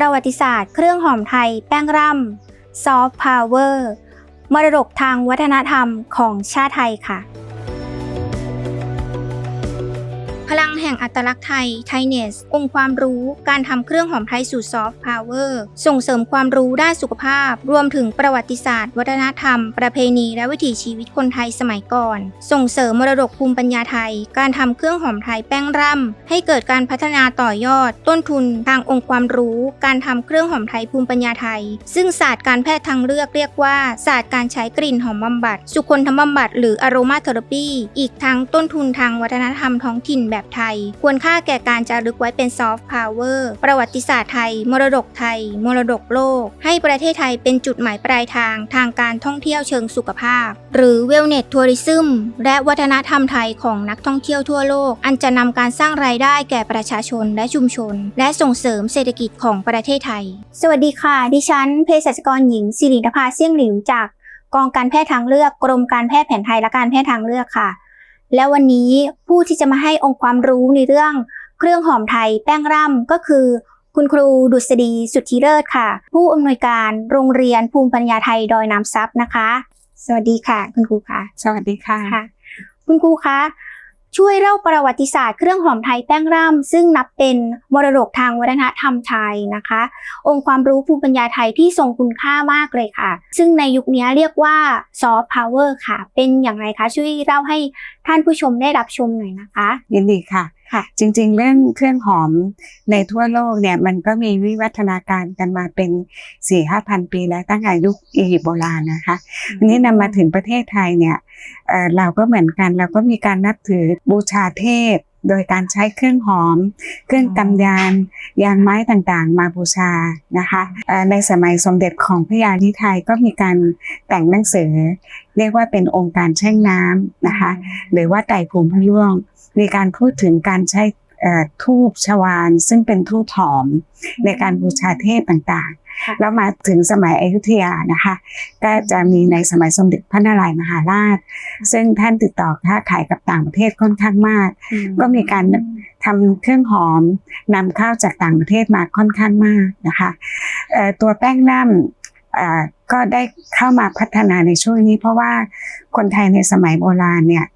ประวัติศาสตร์เครื่องหอมไทย แป้งร่ำซอฟต์พาวเวอร์มรดกทางวัฒนธรรมของชาติไทยค่ะ แห่งอัตลักษณ์ไทย ไทเนส องค์ความรู้ การทำเครื่องหอมไทยสู่ซอฟต์พาวเวอร์ ส่งเสริมความรู้ด้านสุขภาพ รวมถึงประวัติศาสตร์ วัฒนธรรม ประเพณี และวิถีชีวิตคนไทยสมัยก่อน ส่งเสริมมรดกภูมิปัญญาไทย การทำเครื่องหอมไทยแป้งร่ำ ให้เกิดการพัฒนาต่อยอด ต้นทุน ทางองค์ความรู้ การทำเครื่องหอมไทยภูมิปัญญาไทย ซึ่งศาสตร์การแพทย์ทางเลือกเรียกว่า ศาสตร์การใช้กลิ่นหอมบำบัด สุคนธรรมบำบัด หรืออโรมาเทอราปี อีกทั้งต้นทุนทางวัฒนธรรมท้องถิ่นแบบไทยควรค่าแก่การจารึกไว้เป็นซอฟต์พาวเวอร์ประวัติศาสตร์ไทย มรดกไทย มรดกโลก ให้ประเทศไทยเป็นจุดหมายปลายทางทางการท่องเที่ยวเชิงสุขภาพ หรือเวลเน s ทัวริซึมและวัฒนธรรมไทยของนักท่องเที่ยวทั่วโลก อันจะนำการสร้างรายได้แก่ประชาชนและชุมชน และส่งเสริมเศรษฐกิจของประเทศไทย สวัสดีค่ะ ดิฉันเภสัชกรหญิงสิรินภาเสี่ยงหลิวจากกองการแพทย์ทางเลือกกรมการแพทย์แผนไทยและการแพทย์ทางเลือกค่ะ และวันนี้ผู้ที่จะมาให้องค์ความรู้ในเรื่อง เครื่องหอมไทยแป้งร่ำก็คือ คุณครูดุษฎีสุทธิเลิศค่ะ ผู้อำนวยการโรงเรียนภูมิปัญญาไทยดอยน้ำซับนะคะ สวัสดีค่ะ คุณครูค่ะ สวัสดีค่ะค่ะคุณครูคะ ช่วยเล่าประวัติศาสตร์เครื่องหอมไทยแป้งร่ำซึ่งนับเป็นมรดกทางวัฒนธรรมไทยนะคะ องค์ความรู้ภูมิปัญญาไทยที่ทรงคุณค่ามากเลยค่ะ ซึ่งในยุคนี้เรียกว่าซอฟต์พาวเวอร์ค่ะ เป็นอย่างไรคะ ช่วยเล่าให้ท่านผู้ชมได้รับชมหน่อยนะคะ ยินดีค่ะ ค่ะ จริง ๆ เรื่องเครื่องหอมในทั่วโลกเนี่ยมันก็มีวิวัฒนาการกันมาเป็นสี่ห้าพันปีแล้วตั้งแต่ยุคอียิปต์โบราณนะคะทีนี้นำมาถึงประเทศไทยเนี่ยเอ่อเราก็เหมือนกันเราก็มีการนับถือบูชาเทพโดยการใช้เครื่องหอม เครื่องกำยาน ยางไม้ต่างๆ มาบูชานะคะในสมัยสมเด็จของพระยาธิไทยก็มีการแต่งหนังสือ เรียกว่าเป็นองค์การแช่งน้ำนะคะ หรือว่าไตรภูมิพระร่วง มีการพูดถึงการใช้ทูบชวานซึ่งเป็นทูบหอมในการบูชาเทพต่างๆ แล้วมาถึงสมัยอยุธยานะคะ ก็จะมีในสมัยสมเด็จพระนารายณ์มหาราช ซึ่งท่านติดต่อค้าขายกับต่างประเทศค่อนข้างมาก ก็มีการทำเครื่องหอมนำเข้าจากต่างประเทศมาค่อนข้างมากนะคะเอ่อตัวแป้งน้ำเอ่อก็ได้เข้ามาพัฒนาในช่วงนี้ เพราะว่าคนไทยในสมัยโบราณเนี่ย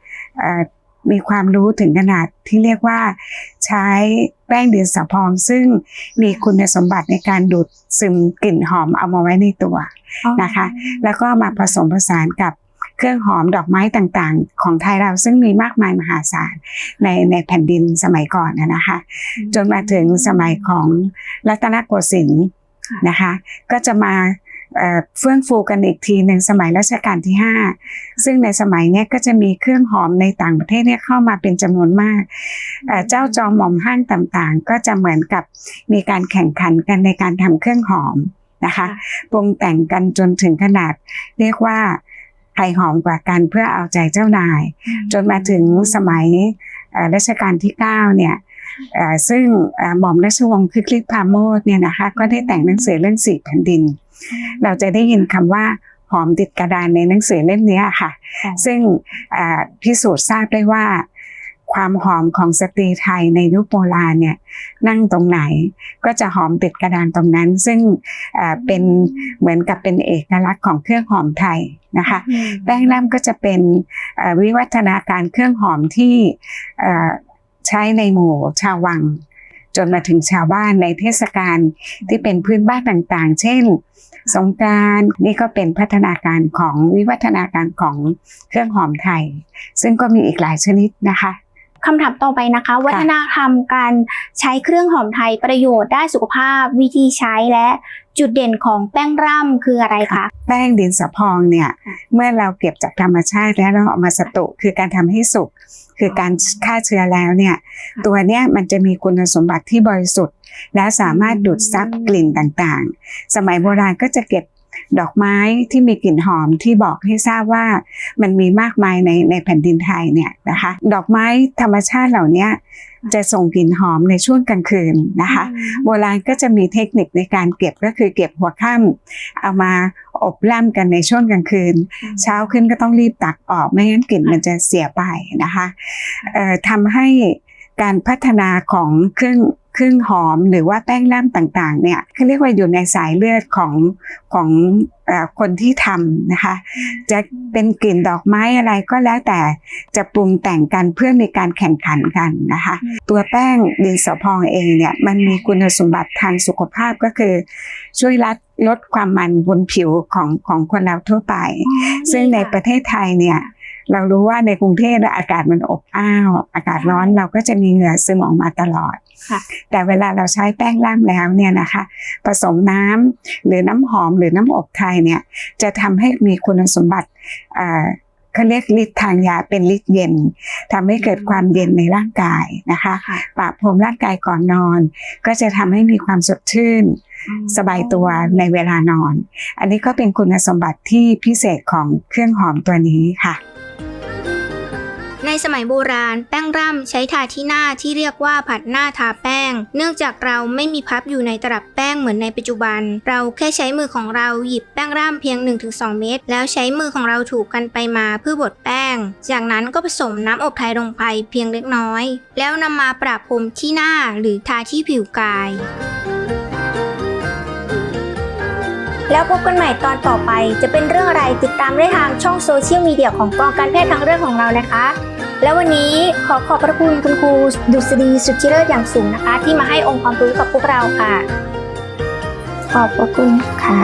เอ่อ มีความรู้ถึงขนาดที่เรียกว่า ใช้แป้งดินสอพอง ซึ่งมีคุณสมบัติในการดูดซึมกลิ่นหอมเอามาไว้ในตัวนะคะ แล้วก็มาผสมผสานกับเครื่องหอมดอกไม้ต่างๆ ของไทยเราซึ่งมีมากมายมหาศาลในในแผ่นดินสมัยก่อนนะนะคะ จนมาถึงสมัยของรัตนโกสินทร์ค่ะนะคะ ก็จะมา เอ่อเฟื่องฟูกันอีกทีหนึ่งสมัยรัชกาลที่ 5 ซึ่งในสมัยเนี้ยก็จะมีเครื่องหอมในต่างประเทศเนี่ยเข้ามาเป็นจำนวนมากเอ่อเจ้าจอมหม่อมห้างต่างๆ ก็จะเหมือนกับมีการแข่งขันกันในการทำเครื่องหอมนะคะค่ะปรุงแต่งกันจนถึงขนาด เรียกว่าใครหอมกว่ากันเพื่อเอาใจเจ้านาย จนมาถึงสมัยเอ่อรัชกาลที่ 9 เนี่ยเอ่อซึ่งเอ่อหม่อมราชวงศ์คึกฤทธิ์พราโมทเนี่ยนะคะก็ได้แต่งหนังสือเรื่องสี่แผ่นดิน เราจะได้ยินคำว่าหอมติดกระดานในหนังสือเล่มเนี้ยค่ะค่ะ ซึ่งเอ่อพิสูจน์ทราบได้ว่าความหอมของสตรีไทยในยุคโบราณเนี่ยนั่งตรงไหนก็จะหอมติดกระดานตรงนั้น ซึ่งเอ่อเป็นเหมือนกับเป็นเอกลักษณ์ของเครื่องหอมไทยนะคะแป้งร่ำก็จะเป็นเอ่อวิวัฒนาการเครื่องหอมที่เอ่อใช้ในหมู่ชาววัง จนมาถึงชาวบ้านในเทศกาลที่เป็นพื้นบ้านต่างๆ เช่น สงกรารนี่ก็เป็นพัฒนาการของวิวัฒนาการของเครื่องหอมไทย ซึ่งก็มีอีกหลายชนิดนะคะคำถามต่อไปนะคะ วัฒนธรรมการใช้เครื่องหอมไทยประโยชน์ด้านสุขภาพวิธีใช้และ จุดเด่นของแป้งร่ำคืออะไรคะ แป้งดินสอพองเนี่ยค่ะเมื่อเราเก็บจากธรรมชาติแล้วเราเอามาสตุคือการทำให้สุกคือการฆ่าเชื้อแล้วเนี่ยค่ะตัวเนี้ยมันจะมีคุณสมบัติที่บริสุทธิ์ และสามารถดูดซับกลิ่นต่างๆ สมัยโบราณก็จะเก็บ ดอกไม้ที่มีกลิ่นหอมที่บอกให้ทราบว่ามันมีมากมายในในแผ่นดินไทยเนี่ยนะคะ ดอกไม้ธรรมชาติเหล่าเนี้ยจะส่งกลิ่นหอมในช่วงกลางคืนนะคะ โบราณก็จะมีเทคนิคในการเก็บก็คือเก็บหัวค่ำเอามาอบล่ำกันในช่วงกลางคืน เช้าขึ้นก็ต้องรีบตักออกไม่งั้นกลิ่นมันจะเสียไปนะคะเอ่อทำให้การพัฒนาของเครื่อง เครื่องหอมหรือว่าแป้งล่ำต่างๆเนี่ยเขาเรียกว่าอยู่ในสายเลือดของของอคนที่ทำนะคะ จะเป็นกลิ่นดอกไม้อะไรก็แล้วแต่จะปรุงแต่งกันเพื่อมีการแข่งขันกันนะคะ ตัวแป้งดินสอพองเองเนี่ยมันมีคุณสมบัติทางสุขภาพก็คือ ช่วยลดลดความมันบนผิวของของคนเราทั่วไป ซึ่งในประเทศไทยเนี่ย เรารู้ว่าในกรุงเทพอากาศมันอบอ้าว อากาศร้อนเราก็จะมีเหงื่อซึมออกมาตลอดค่ะแต่เวลาเราใช้แป้งล่ำแล้วเนี่ยนะคะ ผสมน้ำหรือน้ำหอมหรือน้ำอบไทยเนี่ยจะทำให้มีคุณสมบัติอ่าเขาเรียกฤทธิ์ทางยาเป็นฤทธิ์เย็นทำให้เกิดความเย็นในร่างกายนะคะค่ะปะพรมร่างกายก่อนนอน ก็จะทำให้มีความสดชื่น สบายตัวในเวลานอน อันนี้ก็เป็นคุณสมบัติที่พิเศษของเครื่องหอมตัวนี้ค่ะใน สมัยโบราณ แป้งร่ำใช้ทาที่หน้าที่เรียกว่าผัดหน้าทาแป้ง เนื่องจากเราไม่มีพับอยู่ในตลับแป้งเหมือนในปัจจุบัน เราแค่ใช้มือของเราหยิบแป้งร่ำเพียง 1-2 เม็ดแล้วใช้มือของเราถูกันไปมาเพื่อบดแป้ง จากนั้นก็ผสมน้ำอบไทยลงไปเพียงเล็กน้อย แล้วนำมาประพรมที่หน้าหรือทาที่ผิวกายแล้วพบกันใหม่ตอนต่อไปจะเป็นเรื่องอะไรติดตามได้ทางช่องโซเชียลมีเดียของกองการแพทย์ทางเรื่องของเรานะคะ แล้ววันนี้ขอขอบพระคุณคุณครูดุษฎีสุทิเลิศอย่างสูงนะคะ ที่มาให้องค์ความรู้กับพวกเราค่ะ ขอบพระคุณค่ะ